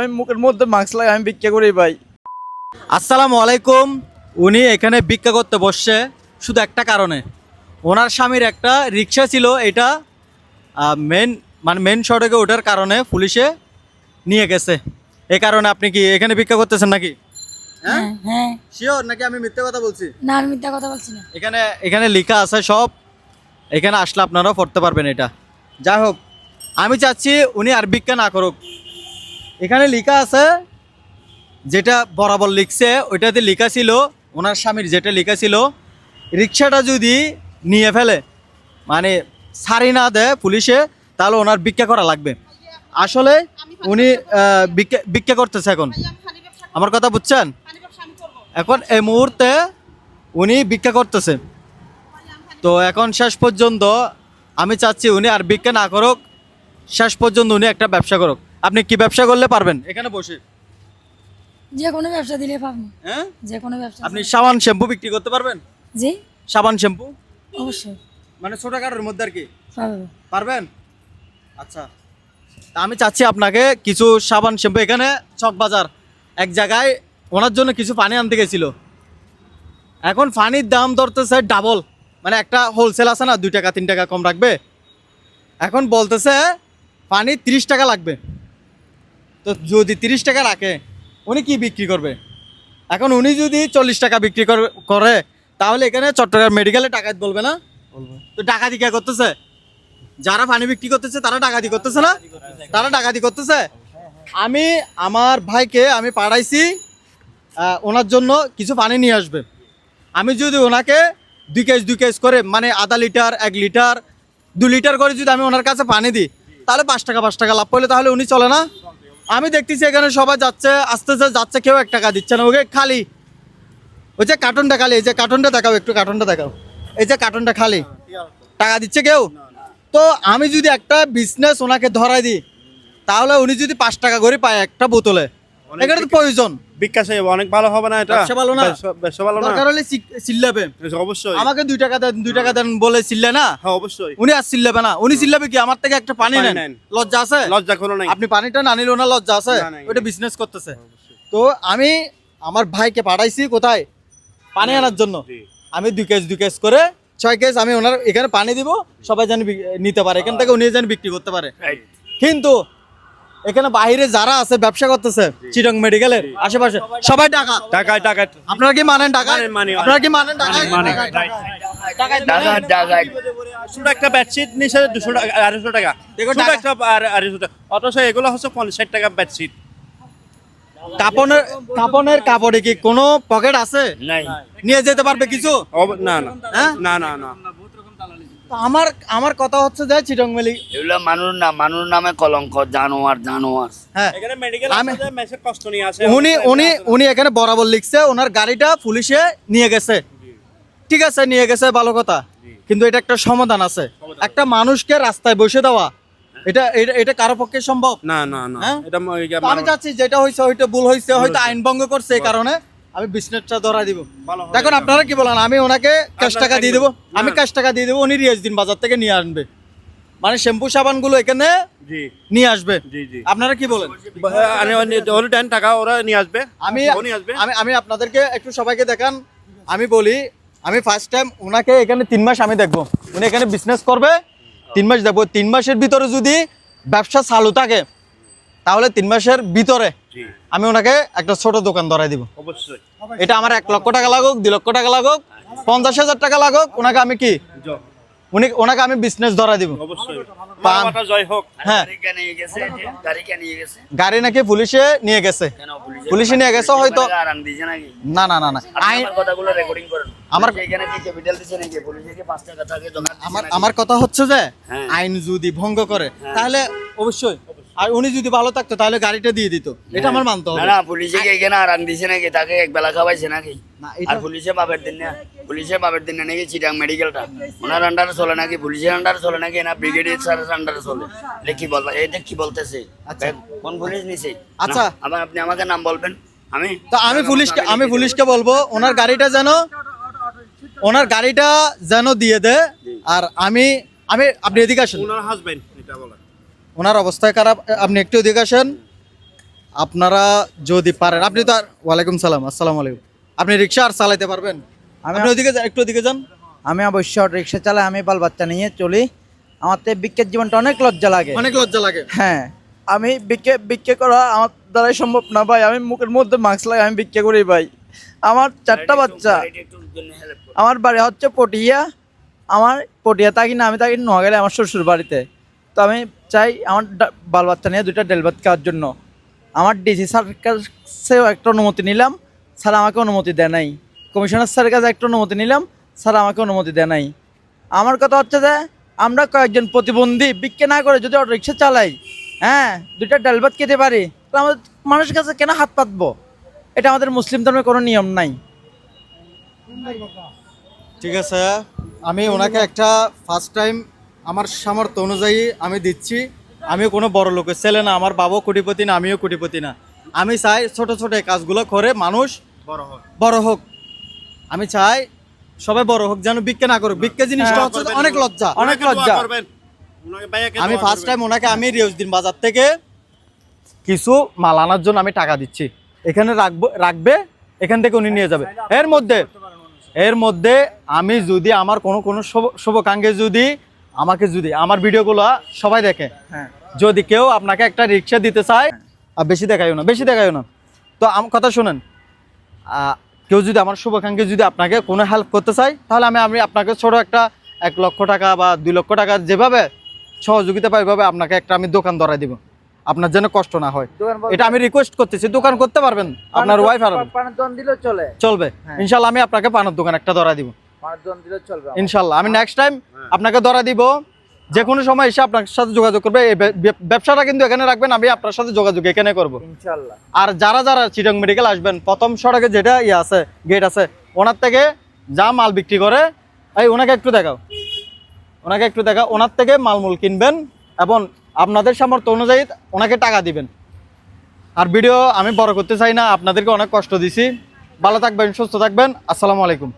আমি মুখের মধ্যে মাস্ক লাগাই আমি ভিক্ষা করি ভাই। আসসালামু আলাইকুম। উনি এখানে ভিক্ষা করতে বসছে শুধু একটা কারণে। ওনার স্বামীর একটা রিক্সা ছিল এটা মেন মানে মেন সড়কে ওঠার কারণে পুলিশে নিয়ে গেছে। এই কারণে আপনি কি এখানে ভিক্ষা করতেছেন নাকি? হ্যাঁ হ্যাঁ হ্যাঁ। শিওর নাকি আমি মিথ্যে কথা বলছি? না আমি মিথ্যা কথা বলছি না। এখানে এখানে লেখা আছে সব। এখানে আসলে আপনারা পড়তে পারবেন এটা। যাই হোক আমি চাচ্ছি উনি আর ভিক্ষা না করুক। এখানে লেখা আছে যেটা বরাবর লিখছে ওইটাতে লেখা ছিল ওনার স্বামীর যেটা লেখা ছিল রিক্সাটা যদি নিয়ে ফেলে মানে সারি না দেয় পুলিশে তাহলে ওনার ভিক্ষা করা লাগবে। আসলে উনি ভিক্ষা করতেছে এখন। আমার কথা বুঝছেন? এখন এই মুহূর্তে উনি ভিক্ষা করতেছে। তো এখন শেষ পর্যন্ত আমি চাচ্ছি উনি আর ভিক্ষা না করুক শেষ পর্যন্ত উনি একটা ব্যবসা করুক। আপনি কি ব্যবসা করলে পারবেন? এখানে বসে। যে কোনো ব্যবসা দিলে পাবো হ্যাঁ? যে কোনো ব্যবসা আপনি সাবান শ্যাম্পু বিক্রি করতে পারবেন? জি। সাবান শ্যাম্পু? অবশ্যই। মানে ছোটখাটোর মধ্যে আর কি? পারবেন? আচ্ছা। তা আমি চাচ্ছি আপনাকে কিছু সাবান শ্যাম্পু। এখানে চক বাজার এক জায়গায় ওনার জন্য কিছু পানি আনতে গেছিল। এখন পানির দাম ধরতেছে ডাবল মানে একটা হোলসেল আছে না দুই টাকা তিন টাকা কম রাখবে। এখন বলতেছে পানি তিরিশ টাকা লাগবে। তো যদি তিরিশ টাকা রাখে উনি কি বিক্রি করবে? এখন উনি যদি চল্লিশ টাকা বিক্রি কর- করে তাহলে এখানে চট্টগ্রাম মেডিকেলে টাকা বলবে না? তো ডাকাতি কে করতেছে? যারা পানি বিক্রি করতেছে তারা ডাকাতি করতেছে না? তারা ডাকাতি করতেছে? আমি আমার ভাইকে আমি পাঠাইছি আহ, ওনার জন্য কিছু পানি নিয়ে আসবে। আমি যদি ওনাকে দুই কেজ দুই কেজ করে মানে আধা লিটার এক লিটার দু লিটার করে যদি আমি ওনার কাছে পানি দিই তাহলে পাঁচ টাকা পাঁচ টাকা লাভ করলে তাহলে উনি চলে না? আমি দেখতেছি এখানে সবাই যাচ্ছে আস্তে আস্তে যাচ্ছে, কেউ এক টাকা দিচ্ছে না। ওকে, খালি। ওই যে কার্টনটা খালি, এই যে কার্টনটা দেখাও, একটু কার্টনটা দেখাও। এই যে কার্টনটা খালি। টাকা দিচ্ছে কেউ? তো আমি যদি একটা বিজনেস ওনাকে ধরাই দিই, তাহলে উনি যদি পাঁচ টাকা করে পায় একটা বোতলে এখানে তো প্রয়োজন। বিকাশ অনেক ভালো হবে না এটা? ব্যবসা ভালো না? ব্যবসা- ব্যবসা ভালো না? দরকার হলে চিল্লাবে। অবশ্যই। আমাকে দুই টাকা দেন দুই টাকা দেন বলে চিল্লে না? হ্যাঁ অবশ্যই। উনি আর চিল্লাবে না। উনি চিল্লাবে কি? আমার থেকে একটা পানি পানি নেন। নেন। লজ্জা আছে? লজ্জা কোনো নাই। আপনি পানিটা না নিলে ওনার লজ্জা আছে? না, না, ওটা বিজনেস করতেছে। তো আমি আমার ভাইকে পাঠাইছি কোথায়? পানি আনার জন্য। আমি দুই কেজ দুই কেজ করে ছয় কেজ আমি ওনার এখানে পানি দিব সবাই যেন নিতে পারে। এখান থেকে উনি যেন বিক্রি করতে পারে। কিন্তু এখানে বাইরে যারা আছে ব্যবসা করতেছে চিটং মেডিকেলের আশেপাশে সবাই টাকা টাকায় টাকায় আপনারা কি মানেন টাকা। আপনারা কি মানেন টাকা মানি। একটা বেডশিট নিচে দুশো টাকা আড়াইশো টাকা। একটা আর- আড়াইশো টাকা। অথচ এগুলো হচ্ছে পঞ্চাশ টাকা বেডশিট কাপনের কাপনের কাপড়ে কি কোনো পকেট আছে? নাই। নিয়ে যেতে পারবে কিছু? না না। হ্যাঁ? না না না। তো আমার আমার কথা হচ্ছে যে চিটং মেলি এগুলো মানুষ না মানুষ নামে কলঙ্ক জানোয়ার জানোয়ার। হ্যাঁ। এখানে মেডিকেল আমি- আছে মেসে কষ্ট নিয়ে আসে উনি উনি উনি এখানে বরাবর লিখছে ওনার গাড়িটা পুলিশে নিয়ে গেছে। ঠিক আছে নিয়ে গেছে ভালো কথা। কিন্তু এটা একটা সমাধান আছে। একটা মানুষকে রাস্তায় বসে দেওয়া এটা এটা এটা কারও পক্ষে সম্ভব? না না না। হ্যাঁ? এটা আমি চাচ্ছি যেটা হয়েছে হয়তো ভুল হয়েছে হয়তো আইন ভঙ্গ করছে এই কারণে। আমি বিজনেসটা ধরা দিব। দেখুন। আপনারা কি বলেন আমি ওনাকে ক্যাশ টাকা দিয়ে দেবো আমি। ক্যাশ টাকা দিয়ে দেবো উনি রিয়াজ দিন বাজার থেকে নিয়ে আনবে। মানে শ্যাম্পু সাবানগুলো এখানে নিয়ে আসবে। আপনারা কি বলেন? দেন টাকা ওরা নিয়ে আসবে। আমি আমি আমি আপনাদেরকে একটু সবাইকে দেখান আমি বলি আমি ফার্স্ট টাইম ওনাকে এখানে তিন মাস আমি দেখব। উনি এখানে বিজনেস করবে তিন মাস দেখব। তিন মাসের ভিতরে যদি ব্যবসা চালু থাকে তাহলে তিন মাসের ভিতরে আমি ওনাকে একটা ছোট দোকান ধরাই দিব। অবশ্যই। এটা আমার এক লক্ষ টাকা লাগুক দুই লক্ষ টাকা লাগুক পঞ্চাশ হাজার টাকা লাগুক ওনাকে আমি কি? উনি ওনাকে আমি বিজনেস ধরাই দিব। অবশ্যই। পান- মানবতা জয় হোক। হ্যাঁ। গাড়ি নাকি পুলিশে নিয়ে গেছে? পুলিশে? পুলিশে নিয়ে গেছে হয়তো। নাকি? না না না না। আমার কথা হচ্ছে যে হ্যাঁ। আইন যদি ভঙ্গ করে তাহলে অবশ্যই আর উনি যদি ভালো থাকতো তাহলে গাড়িটা দিয়ে দিত। এটা আমার মানতে না হবে। না পুলিশে কি এখানে আরাম দিছে নাকি? তাকে এক বেলা খাওয়াইছে নাকি? না, আর পুলিশে বাপের দিন না পুলিশে বাপের দিন নাকি চিটাং মেডিকেলটা? ওনার আন্ডারে চলে নাকি? পুলিশের আন্ডারে চলে নাকি? না ব্রিগেডিয়ার স্যারের আন্ডারে চলে? এটা কি বল এটা কি বলতেছে। আচ্ছা। কোন পুলিশ নিছে? আচ্ছা। আবার আপনি আমাকে নাম বলবেন? আমি? তো আমি পুলিশকে আমি পুলিশকে বলব ওনার গাড়িটা যেন ওনার গাড়িটা যেন দিয়ে দে আর আমি আমি আপনি এদিকে আসেন। ওনার হাজবেন্ড এটা বলে ওনার অবস্থায় খারাপ আপনি একটু এদিকে আসেন। আপনারা যদি পারেন আপনি তো আর ওয়ালাইকুম সালাম আসসালামু আলাইকুম। আপনি রিক্সা আর চালাইতে পারবেন? আমি আপনি ওদিকে যান, একটু ওদিকে যান। আমি অবশ্য রিক্সা চালাই আমি বাল বাচ্চা নিয়ে চলি। আমার তো বিক্ষের জীবনটা অনেক লজ্জা লাগে। অনেক লজ্জা লাগে। হ্যাঁ আমি বিক্ষে বিক্ষে করা আমার দ্বারাই সম্ভব না ভাই। আমি মুখের মধ্যে মাস্ক লাগাই আমি বিক্ষে করি ভাই। আমার চারটা বাচ্চা। আমার বাড়ি হচ্ছে পটিয়া। আমার পটিয়া থাকি না আমি থাকি নোয়াখালী আমার শ্বশুর বাড়িতে তো আমি চাই আমার বাল বাচ্চা নিয়ে দুইটা ডেল ভাত খাওয়ার জন্য। আমার ডিসি স্যারের কাছেও একটা অনুমতি নিলাম, স্যার আমাকে অনুমতি দেয় নাই। কমিশনার স্যারের কাছে একটা অনুমতি নিলাম, স্যার আমাকে অনুমতি দেয় নাই। আমার কথা হচ্ছে যে, আমরা কয়েকজন প্রতিবন্ধী বিক্ষে না করে যদি অটো রিক্সা চালাই হ্যাঁ দুইটা ডাল ভাত খেতে পারি, তাহলে আমাদের মানুষের কাছে কেন হাত পাতবো? এটা আমাদের মুসলিম ধর্মের কোনো নিয়ম নাই। ঠিক আছে। আমি ওনাকে একটা ফার্স্ট টাইম আমার সামর্থ্য অনুযায়ী আমি দিচ্ছি। আমি কোনো বড় লোকের ছেলে না আমার বাবাও কোটিপতি না আমিও কোটিপতি না। আমি চাই ছোট ছোট কাজগুলো করে মানুষ বড় হোক। বড় হোক। আমি চাই সবাই বড় হোক যেন বিক্রি না করুক। বিক্রি জিনিসটা হচ্ছে অনেক লজ্জা অনেক লজ্জা। আমি ফার্স্ট টাইম ওনাকে আমি রিউজদিন বাজার থেকে। কিছু মাল আনার জন্য আমি টাকা দিচ্ছি। এখানে রাখব রাখবে এখান থেকে উনি নিয়ে যাবে। এর মধ্যে এর মধ্যে আমি যদি আমার কোনো কোনো শুভ- শুভাকাঙ্ক্ষী যদি আমাকে যদি আমার ভিডিওগুলো সবাই দেখে হ্যাঁ। যদি কেউ আপনাকে একটা রিক্সা দিতে চায় আর বেশি দেখাইও না বেশি দেখাইও না। তো আমার কথা শুনেন কেউ যদি আমার শুভাকাঙ্ক্ষী যদি আপনাকে কোনো হেল্প করতে চায় তাহলে আমি আমি আপনাকে ছোট একটা এক লক্ষ টাকা বা দুই লক্ষ টাকা যেভাবে সহযোগিতা পাই ওইভাবে আপনাকে একটা আমি দোকান ধরাই দিব। আপনার যেন কষ্ট না হয়। এটা আমি রিকোয়েস্ট করতেছি দোকান করতে পারবেন? আপনার ওয়াইফ আর চলবে। হ্যাঁ। ইনশাল্লাহ আমি আপনাকে পানের দোকান একটা ধরা দিব। ইনশাল্লাহ। আমি নেক্সট টাইম আপনাকে ধরা দিব। যে কোনো সময় এসে আপনার সাথে যোগাযোগ করবে। এই ব্যবসাটা কিন্তু এখানে রাখবেন আমি আপনার সাথে যোগাযোগ এখানে করব। আর যারা যারা চিটং মেডিকেল আসবেন প্রথম সড়কে যেটা ইয়ে আছে গেট আছে ওনার থেকে যা মাল বিক্রি করে এই ওনাকে একটু দেখাও। ওনাকে একটু দেখাও। ওনার থেকে মালমূল কিনবেন এবং আপনাদের সামর্থ্য অনুযায়ী ওনাকে টাকা দিবেন। আর ভিডিও আমি বড় করতে চাই না আপনাদেরকে অনেক কষ্ট দিছি। ভালো থাকবেন সুস্থ থাকবেন। আসসালামু আলাইকুম।